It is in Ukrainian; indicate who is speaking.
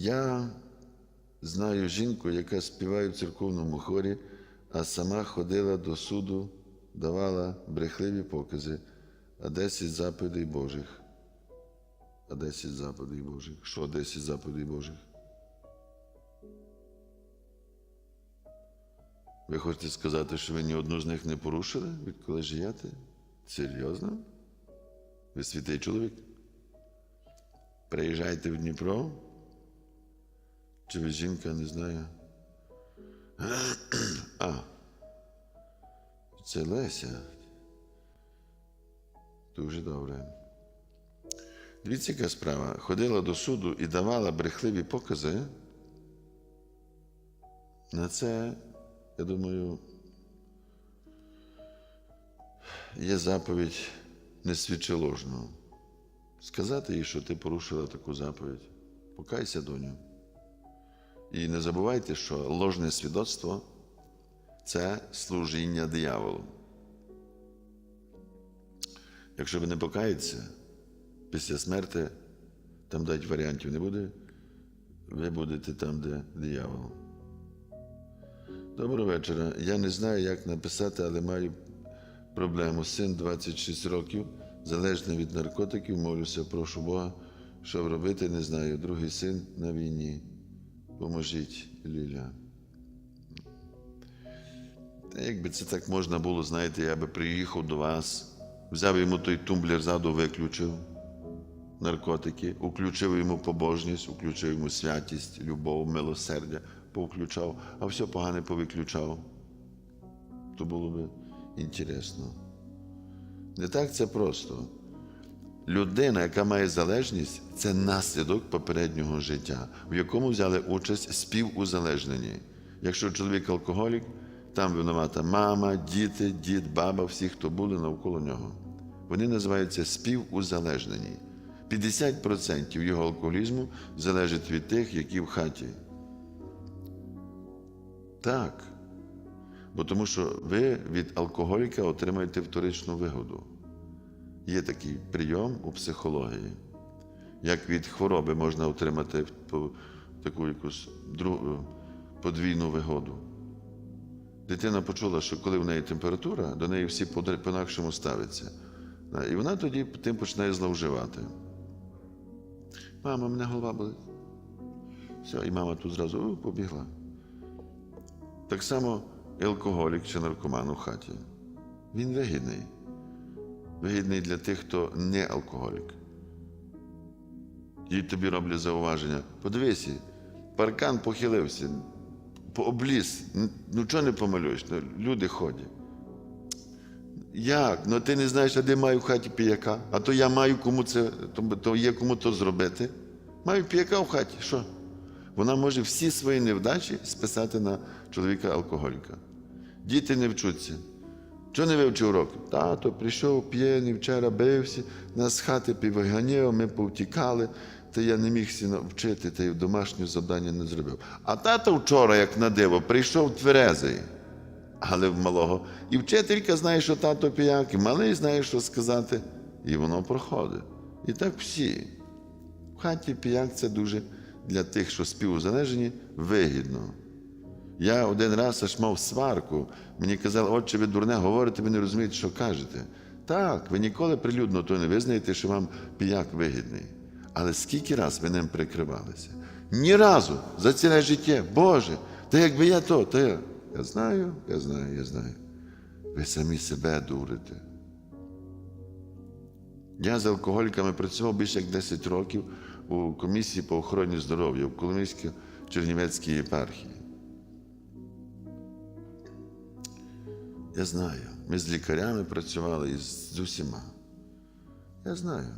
Speaker 1: Я знаю жінку, яка співає в церковному хорі, а сама ходила до суду, давала брехливі покази, а 10 заповідей Божих. А 10 заповідей Божих. Що 10 заповідей Божих? Ви хочете сказати, що ви ні одну з них не порушили, відколи живете? Серйозно? Ви святий чоловік? Приїжджаєте в Дніпро? Чи жінка, не знаю? А. Це Леся. Дуже добре. Дивіться, яка справа. Ходила до суду і давала брехливі покази. На це, я думаю, є заповідь не свідчи. Сказати їй, що ти порушила таку заповідь. Покайся, доню. І не забувайте, що ложне свідоцтво це служіння дияволу. Якщо ви не покаєтеся, після смерти там дать варіантів не буде, ви будете там, де диявол. Доброго вечора. Я не знаю, як написати, але маю проблему. Син 26 років, залежний від наркотиків, молюся, прошу Бога, що робити, не знаю. Другий син на війні. Поможіть, Ліля. Та якби це так можна було, знаєте, я би приїхав до вас, взяв йому той тумблер ззаду, виключив наркотики, включив йому побожність, включив йому святість, любов, милосердя, повключав, а все погане повиключав. То було би інтересно. Не так це просто. Людина, яка має залежність, це наслідок попереднього життя, в якому взяли участь співузалежнені. Якщо чоловік алкоголік, там винувата мама, діти, дід, баба, всі, хто були навколо нього. Вони називаються співузалежнені. 50% його алкоголізму залежить від тих, які в хаті. Так. Бо тому що ви від алкоголіка отримаєте вторичну вигоду. Є такий прийом у психології, як від хвороби можна отримати таку якусь подвійну вигоду. Дитина почула, що коли в неї температура, до неї всі по-інакшому ставляться. І вона тоді тим починає зловживати. Мама, мене голова болить. Все, і мама тут зразу побігла. Так само і алкоголік чи наркоман у хаті. Він вигідний. Вигідний для тих, хто не алкоголік. І тобі роблять зауваження. Подивися, паркан похилився, обліз, ну чого не помалюєш? Ну, люди ходять. Як? Ну ти не знаєш, а де маю в хаті піяка, а то я маю кому це, то є кому то зробити. Маю піяка в хаті. Що? Вона може всі свої невдачі списати на чоловіка-алкоголіка. Діти не вчуться. Чого не вивчив урок? Тато прийшов п'яний, вчора бився, нас з хати півганяв, ми повтікали, та я не міг сіно вчити, та й домашнє завдання не зробив. А тато вчора, як на диво, прийшов тверезий, але в малого. І вчителька знає, що тато піяк, і малий знає, що сказати, і воно проходить. І так всі. В хаті піяк це дуже для тих, що співзалежені, вигідно. Я один раз аж мав сварку. Мені казали, отче, ви дурне говорите, ви не розумієте, що кажете. Так, ви ніколи прилюдно то не визнаєте, що вам піяк вигідний. Але скільки раз ви ним прикривалися? Ні разу за ціле життя. Боже, та якби я то, то я. Я знаю, я знаю, я знаю. Ви самі себе дурите. Я з алкоголіками працював більше як 10 років у комісії по охороні здоров'я в Коломийській Чернівецькій єпархії. Я знаю, ми з лікарями працювали і з усіма. Я знаю.